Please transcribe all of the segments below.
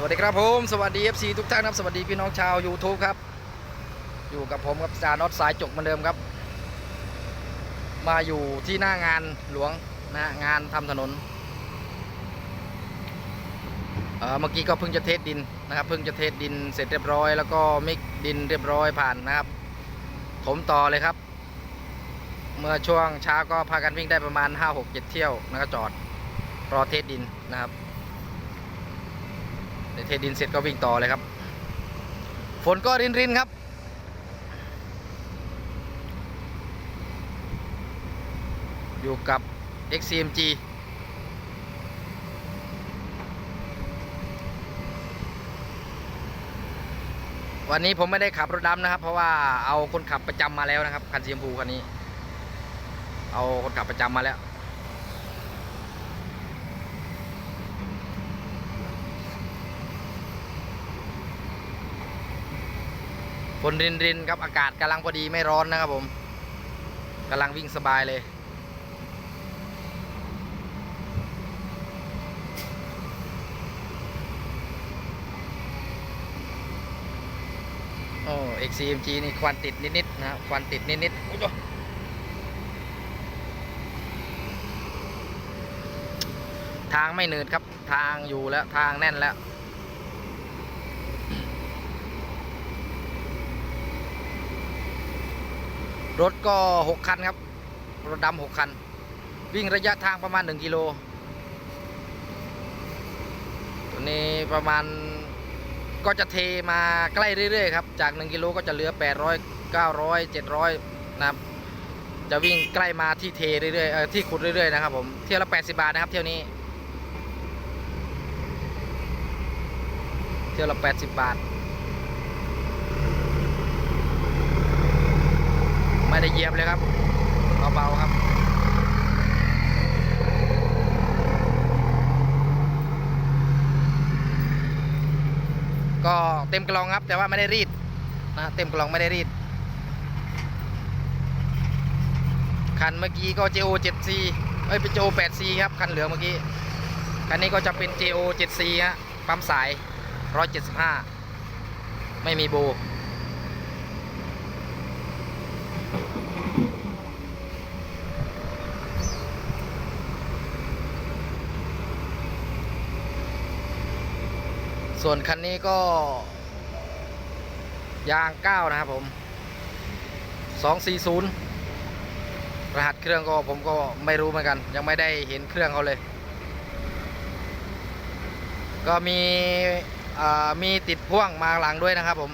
สวัสดีครับผมสวัสดี FC ทุกท่านครับสวัสดีพี่น้องชาว YouTube ครับ อยู่กับผมกับจานอตสายจกเหมือนเดิมครับ มาอยู่ที่หน้างานหลวงนะงานทำถนนเอ่อเมื่อกี้ก็เพิ่งจะเทสดินนะครับ เพิ่งจะเทสดินเสร็จเรียบร้อย แล้วก็มิกดินเรียบร้อยผ่านนะครับถมต่อเลยครับ เมื่อช่วงเช้าก็พากันวิ่งได้ประมาณ 5-6-7 เที่ยวแล้วก็จอดรอเทสดินนะครับ เทดินเสร็จก็วิ่งต่อเลยครับ ฝนก็รินรินครับ อยู่กับ XCMG วันนี้ผมไม่ได้ขับรถดำนะครับ เพราะว่าเอาคนขับประจำมาแล้วนะครับ คันสีชมพูคันนี้ เอาคนขับประจำมาแล้ว ฝนรินรินครับอากาศกำลังพอดีไม่ร้อนนะครับผมกำลังวิ่งสบายเลยโอ้ XCMG นี่ควันติดนิดๆนะควันติดนิดๆอุ๊ยโอ้ทางไม่หนืดครับทางอยู่แล้วทางแน่นแล้ว รถก็ 6 คันครับ รถดำ6คัน วิ่งระยะทางประมาณ 1 กิโล ตัวนี้ประมาณก็จะเทมาใกล้เรื่อยๆครับ จาก 1 กิโลก็จะเหลือ 800 900 700 นะครับ จะวิ่งใกล้มาที่เทเรื่อยๆที่ขุดเรื่อยๆนะครับผม เที่ยวละ 80 บาทนะครับ เที่ยวนี้ เที่ยวละ 80 บาท ไม่ได้ เหยียบเลยครับเบาๆครับก็เต็มกล่องครับ แต่ว่าไม่ได้รีดนะเต็มกล่องไม่ได้รีด คันเมื่อกี้ก็ JO 7C เอ้ยเป็น JO 8C ครับ คันเหลืองเมื่อกี้ คันนี้ก็จะเป็น JO 7C ฮะปั๊มสาย 175 ไม่มีโบ ส่วนคันนี้ก็ ยาง 9 นะครับผม 240 รหัสเครื่องก็ผมก็ไม่รู้เหมือนกัน ยังไม่ได้เห็นเครื่องเขาเลย ก็มีมีติดพ่วงมาหลังด้วยนะครับผม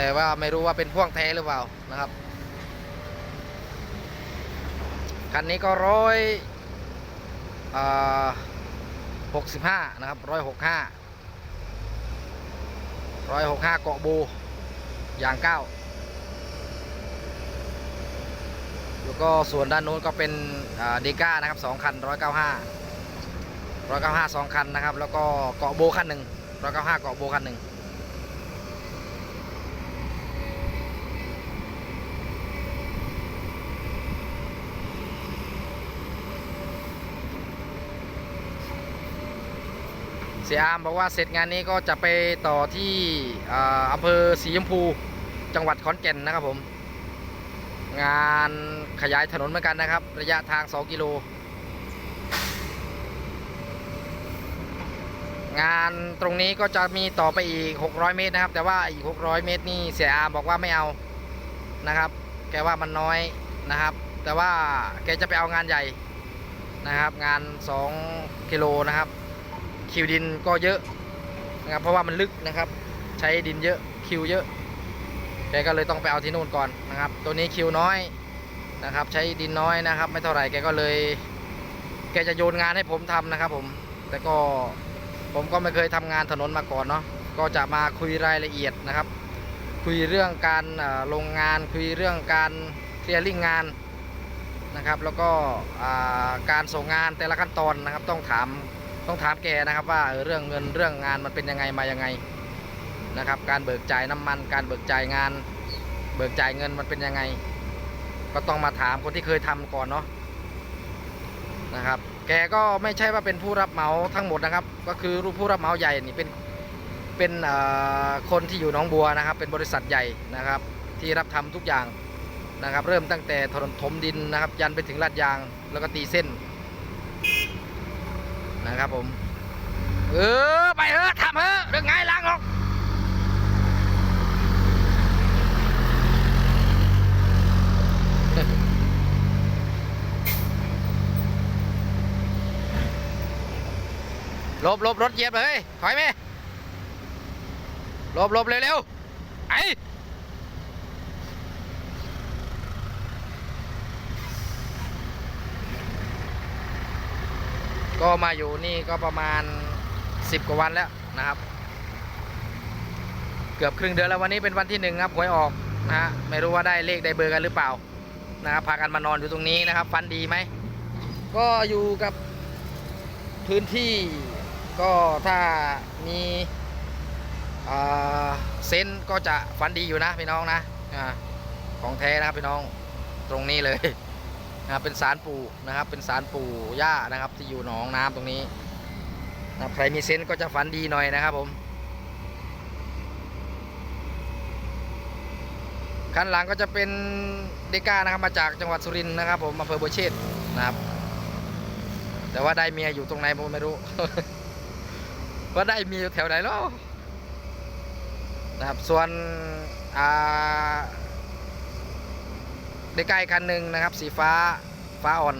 แต่ว่าไม่รู้ว่าเป็นพ่วงแท้หรือเปล่านะครับ คันนี้ก็ร้อยอ่า65นะครับ165 165เกาะโบอย่าง9แล้วก็ส่วนด้านนู้นก็เป็นเดก้านะครับ2คัน195 195 2คันนะครับ แล้วก็เกาะโบคันหนึ่ง195เกาะโบคันหนึ่ง เสียอามบอกว่าเสร็จงานนี้ก็จะไปต่อที่อ่าอำเภอสีชมพูจังหวัดขอนแก่นนะครับผม งานขยายถนนเหมือนกันนะครับ ระยะทาง 2 กิโล งานตรงนี้ก็จะมีต่อไปอีก 600 เมตรนะครับ แต่ว่าอีก 600 เมตรนี่เสียอามบอกว่าไม่เอานะครับ แกว่ามันน้อยนะครับ แต่ว่าแกจะไปเอางานใหญ่นะครับ งาน 2 กิโลนะครับ คิวดินก็เยอะนะครับเพราะว่ามันลึกนะครับ ใช้ดินเยอะคิวเยอะแกก็เลยต้องไปเอาที่นู่นก่อนนะครับ ตัวนี้คิวน้อยนะครับ ใช้ดินน้อยนะครับ ไม่เท่าไหร่แกก็เลย แกจะโยนงานให้ผมทำนะครับ ผมแต่ก็ผมก็ไม่เคยทำงานถนนมาก่อนเนาะก็จะมาคุยรายละเอียดนะครับ คุยเรื่องการลงงานคุยเรื่องการเคลียร์ลิงงานนะครับ แล้วก็การส่งงานแต่ละขั้นตอนนะครับ ต้องถาม ต้องถามแกนะครับว่าเรื่องเงินเรื่องงานมันเป็นยังไงมายังไงนะครับ การเบิกจ่ายน้ำมัน การเบิกจ่ายงาน เบิกจ่ายเงินมันเป็นยังไง ก็ต้องมาถามคนที่เคยทำก่อนเนาะนะครับ แกก็ไม่ใช่ว่าเป็นผู้รับเหมาทั้งหมดนะครับ ก็คือผู้รับเหมาใหญ่นี่เป็นเป็นคนที่อยู่หนองบัวนะครับ เป็นบริษัทใหญ่นะครับ ที่รับทำทุกอย่างนะครับ เริ่มตั้งแต่ถนนถมดินนะครับ ยันไปถึงลาดยางแล้วก็ตีเส้น นะครับผม เออ ไปเถอะทำเถอะเรื่องง่ายล้างหรอกลบลบรถเหยียบเลยถอยไหมลบลบเร็วๆไอ ก็มาอยู่นี่ก็ประมาณ 10 กว่าวันแล้วนะครับ เกือบครึ่งเดือนแล้ววันนี้เป็นวันที่หนึ่งครับหวยออกนะฮะไม่รู้ว่าได้เลขได้เบอร์กันหรือเปล่านะครับพากันมานอนอยู่ตรงนี้นะครับฟันดีไหมก็อยู่กับพื้นที่ก็ถ้ามีเซนก็จะฟันดีอยู่นะพี่น้องนะอ่าของแท้นะครับพี่น้องตรงนี้เลย นะครับเป็นสารปู่นะครับ เป็นสารปู่ย่านะครับ ที่อยู่หนองน้ำตรงนี้นะคใครมีเซนส์ก็จะฝันดีหน่อยนะครับผมคันหลังก็จะเป็นเดก้านะครับมาจากจังหวัดสุรินทร์นะครับ ผมอำเภอบัวเชษนะครับ แต่ว่าได้เมียอยู่ตรงไหนผมไม่รู้ ว่าได้เมียอยู่แถวไหนแล้วนะครับส่วนอ่า ได้ใกล้คันหนึ่งนะครับ สีฟ้าฟ้าอ่อน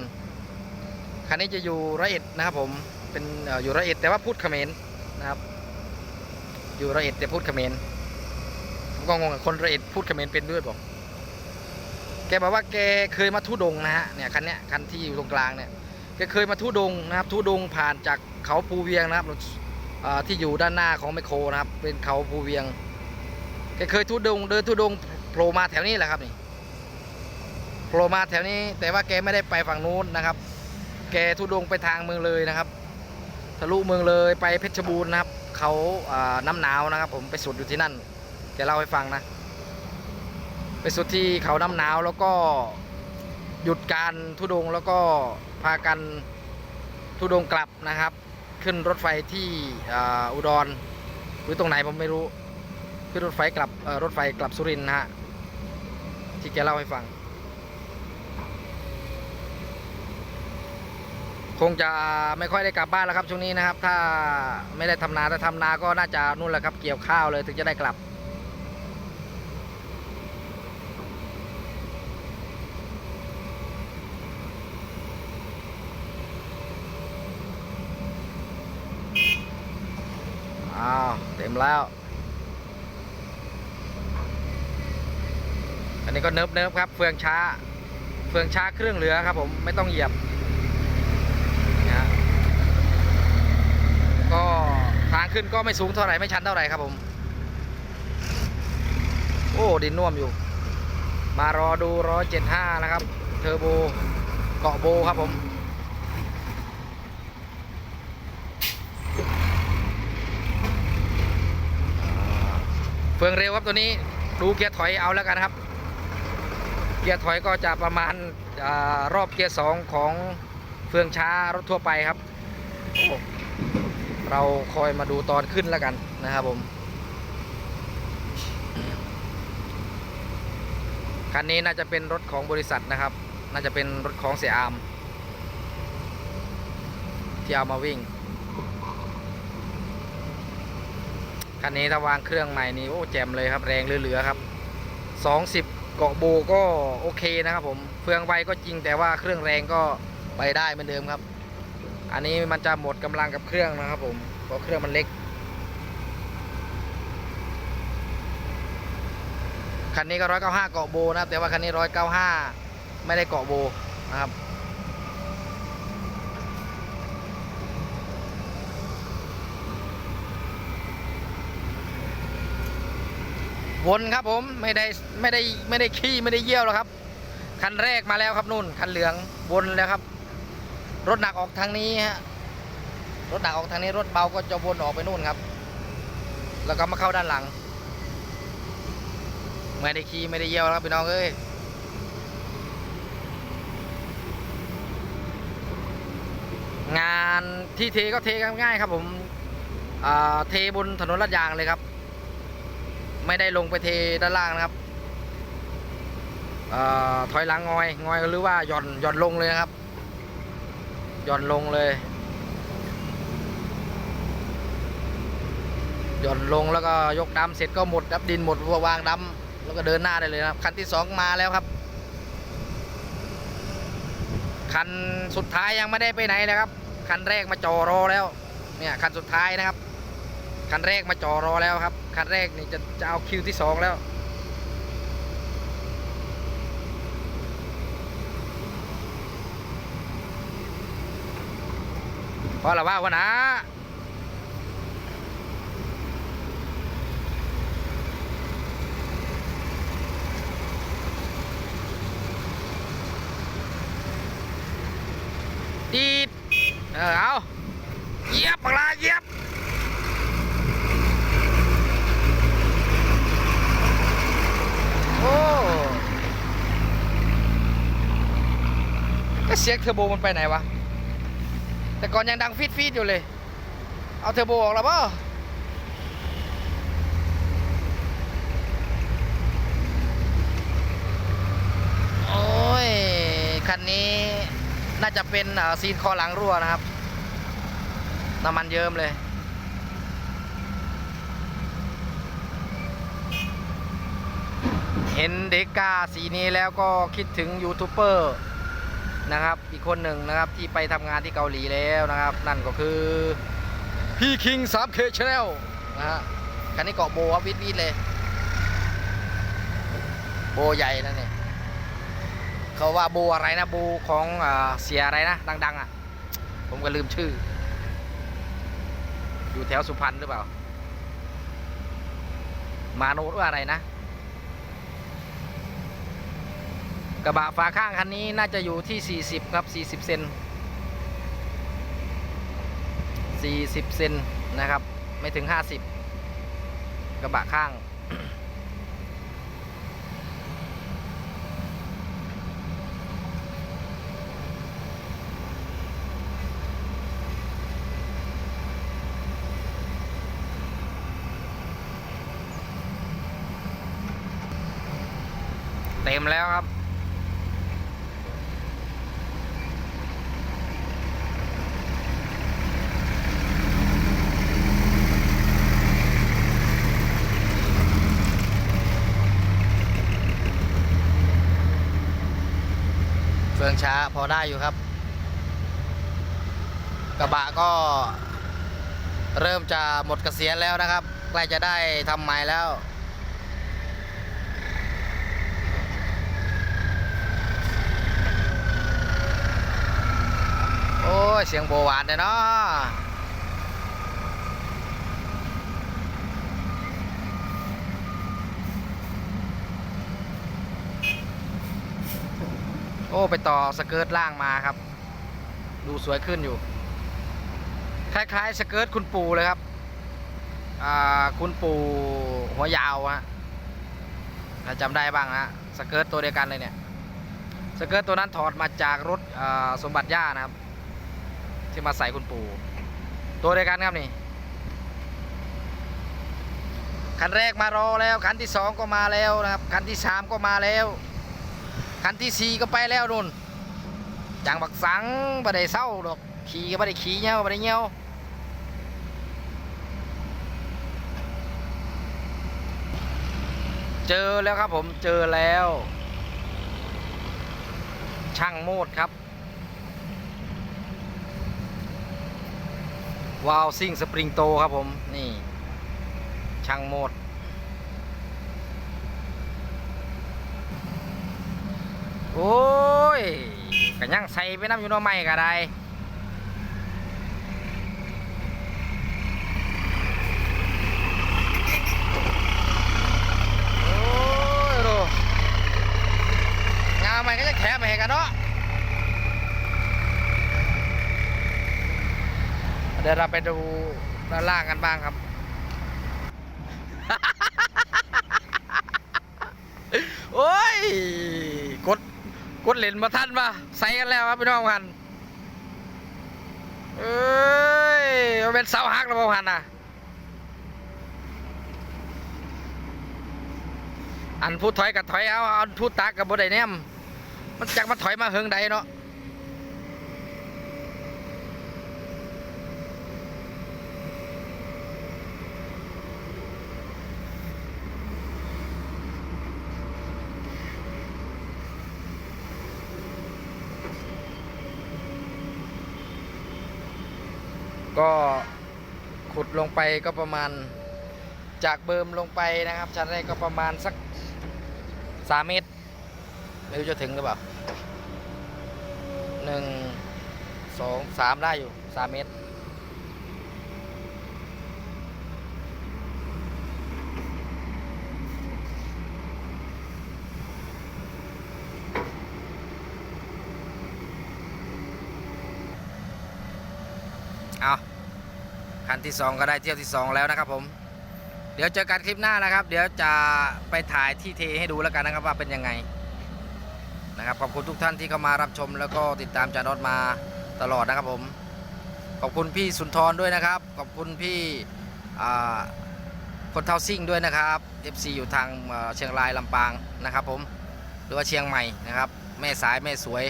คันนี้จะอยู่ร้อยเอ็ดนะครับผมเป็นอยู่ร้อยเอ็ดแต่ว่าพูดเขมรนะครับ อยู่ร้อยเอ็ดแต่พูดเขมรผมก็งงกับคนร้อยเอ็ดพูดเขมรเป็นด้วยผมแกบอกว่าแกเคยมาทุดงนะฮะเนี่ยคันเนี้ยคันที่อยู่ตรงกลางเนี่ยแกเคยมาทุดงนะครับทุดงผ่านจากเขาภูเวียงนะครับที่อยู่ด้านหน้าของไมโครนะครับ เป็นเขาภูเวียงแกเคยทุดงเดินทุดงโผล่มาแถวนี้แหละครับนี่ โผล่มาแถวนี้แต่ว่าแกไม่ได้ไปฝั่งนู้นนะครับ แกทุดงไปทางเมืองเลยนะครับ ทะลุเมืองเลยไปเพชรบูรณ์นะครับ เขาน้ำหนาวนะครับ ผมไปสุดอยู่ที่นั่น แกเล่าให้ฟังนะ ไปสุดที่เขาน้ำหนาวแล้วก็หยุดการทุดงแล้วก็พากันทุดงกลับนะครับ ขึ้นรถไฟที่อ,อุดรหรือตรงไหนผมไม่รู้ขึ้นรถไฟกลับรถไฟกลับสุรินทร์นะฮะที่แกเล่าให้ฟัง คงจะไม่ค่อยได้กลับบ้านแล้วครับช่วงนี้นะครับ ถ้าไม่ได้ทำนาถ้าทำนาก็น่าจะนู่นแหละครับ เกี่ยวข้าวเลยถึงจะได้กลับ อ้าว เต็มแล้ว อันนี้ก็เนิบเนิบๆครับ เฟืองช้า เฟืองช้าเครื่องเหลือครับผมไม่ต้องเหยียบนะฮะก็ ทางขึ้นก็ไม่สูงเท่าไหร่ไม่ชันเท่าไหร่ครับผม โอ้ ดินน่วมอยู่ มารอดูร้อยเจ็ดห้านะครับ เทอร์โบเกาะโบครับผม เฟืองเร็วครับตัวนี้ดูเกียร์ถอยเอาแล้วกันครับ เกียร์ถอยก็จะประมาณอารอบเกียร์สองของเฟืองช้ารถทั่วไปครับ เราคอยมาดูตอนขึ้นแล้วกันนะครับผม คันนี้น่าจะเป็นรถของบริษัทนะครับ น่าจะเป็นรถของเสียอามที่เอามาวิ่ง คันนี้ถ้าวางเครื่องใหม่นี่โอ้แจมเลยครับแรงเหลือๆครับ 20 เกาะโบก็โอเคนะครับผม เฟืองไวก็จริงแต่ว่าเครื่องแรงก็ไปได้เหมือนเดิมครับ อันนี้มันจะหมดกำลังกับเครื่องนะครับผมเพราะเครื่องมันเล็ก คันนี้ก็ร้อยเก้าห้าเกาะโบนะครับแต่ว่าคันนี้ร้อยเก้าห้าไม่ได้เกาะโบนะครับวนครับผมไม่ได้ไม่ได้ไม่ได้ขี้ไม่ได้เยี่ยวแล้วครับ คันแรกมาแล้วครับนู่น คันเหลืองวนแล้วครับ รถหนักออกทางนี้ฮะรถหนักออกทางนี้รถเบาก็จะวนออกไปนู่นครับ แล้วก็มาเข้าด้านหลังไม่ได้ขี้ไม่ได้เยี่ยวแล้วครับพี่น้องเอ้ยงานที่เทก็เทง่ายครับ ผมเทบนถนนลาดยางเลยครับ ไม่ได้ลงไปเทด้านล่างนะครับอถอยหลังงอยงอยหรือว่าหย่อนหย่อนลงเลยครับ ย่อนลงเลยหย่อนลงแล้วก็ยกดำเสร็จก็หมดดับดินหมดวางดำแล้วก็เดินหน้าได้เลยนะครับคันที่สองมาแล้วครับ คันสุดท้ายยังไม่ได้ไปไหนเลยครับ คันแรกมาจอรอแล้วเนี่ยคันสุดท้ายนะครับ คันแรกมาจอรอแล้วครับ คันแรกนี่จะจะเอาคิวที่สองแล้ว พราะอะไรว่าวะนะดีดเออเอาเยียบปากลาเยียบโอ้ก็เสียงเทอร์โบมันไปไหนวะ แต่ก่อนยังดังฟีดฟีดอยู่เลย เอาเทอร์โบออกแล้วป่ะโอ้ย คันนี้น่าจะเป็นซีนคอหลังรั่วนะครับ น้ำมันเยิ้มเลยเห็นเด็กกาสีนี้แล้วก็คิดถึงยูทูบเบอร์ นะครับ อีกคนหนึ่งนะครับที่ไปทำงานที่เกาหลีแล้วนะครับ นั่นก็คือพี่คิง 3K Channel นะฮะคันนี้เกาะโบครับวิดวิดเลย โบใหญ่นั่นเนี่ยเขาว่าโบอะไรนะโบของอาเสียอะไรนะดัง ๆอะผมก็ลืมชื่อ อยู่แถวสุพรรณหรือเปล่า มาโนดว่าอะไรนะ กระบะฝาข้างคันนี้น่าจะอยู่ที่ 40 ครับ 40 เซน 40 เซนนะครับ ไม่ถึง 50 กระบะข้าง เต็มแล้วครับืองช้าพอได้อยู่ครับ กระบะก็ เริ่มจะหมดเกษียณแล้วนะครับใกล้จะได้ทำใหม่แล้วโอ้ยเสียงโบหวานเลยเนาะ โอ้ไปต่อสเกิร์ตล่างมาครับ ดูสวยขึ้นอยู่ คล้ายๆสเกิร์ตคุณปู่เลยครับคุณปู่หัวยาวฮะถ้าจำได้บ้างนะสเกิร์ตตัวเดียวกันเลยเนี่ยสเกิร์ตตัวนั้นถอดมาจากรถสมบัติย่านะครับ ที่มาใส่คุณปู่ตัวเดียวกันครับนี่คันแรกมารอแล้วคันที่สองก็มาแล้วนะครับคันที่สามก็มาแล้ว คันที่สี่ก็ไปแล้วนุ่นจังบักสังบ่ได้เศร้าดอกขี่ก็บ่ได้ขี่เงี้ยวบ่ได้เงี้ยวเจอแล้วครับผมเจอแล้ว ช่างโมดครับวาวซิ่งสปริงโตครับผม นี่ ช่างโมด โอ้ยกันยังใส่ไปน้ำอยู่น้อไม่ก็ได้โอ้ยดูงานใหม่ก็จะแถมไปกันเนาะเดี๋ยวเราไปดูด้านล่างกันบ้างครับ โอ้ย ก ดกดเลนมาท่านปะใส่กันแล้วครับพี่น้องหันเอ้ยมันเป็นเสาหักแล้วบ่พันอะ อันพูดถอยกับถอยเอาอันพูดตักกับบดได้แนมมันจักมาถอยมาเฮิงใดเนาะก็ขุด ลงไปก็ประมาณจากเบิมลงไปนะครับ ชั้นแรกก็ประมาณสักสามเมตร ไม่รู้จะถึงหรือเปล่าหนึ่งสองสามได้อยู่สามเมตร นที่สองก็ได้เที่ยวที่สองแล้วนะครับผม เดี๋ยวเจอกันคลิปหน้านะครับ เดี๋ยวจะไปถ่ายที่เทให้ดูแล้วกันนะครับว่าเป็นยังไงนะครับขอบคุณทุกท่านที่เข้ามารับชม แล้วก็ติดตามจานอดมาตลอดนะครับผม ขอบคุณพี่สุนทรด้วยนะครับ ขอบคุณพี่คนเท่าซิ่งด้วยนะครับ FC อยู่ทางเอ่อเชียงรายลำปางนะครับผมหรือว่าเชียงใหม่นะครับแม่สายแม่สวย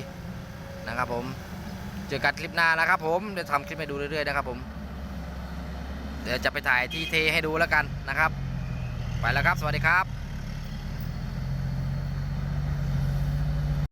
นะครับผมเจอกันคลิปหน้านะครับผมเดี๋ยวทำคลิปให้ดูเรื่อยๆนะครับผม เดี๋ยวจะไปถ่ายที่เทให้ดูแล้วกันนะครับ ไปแล้วครับ สวัสดีครับ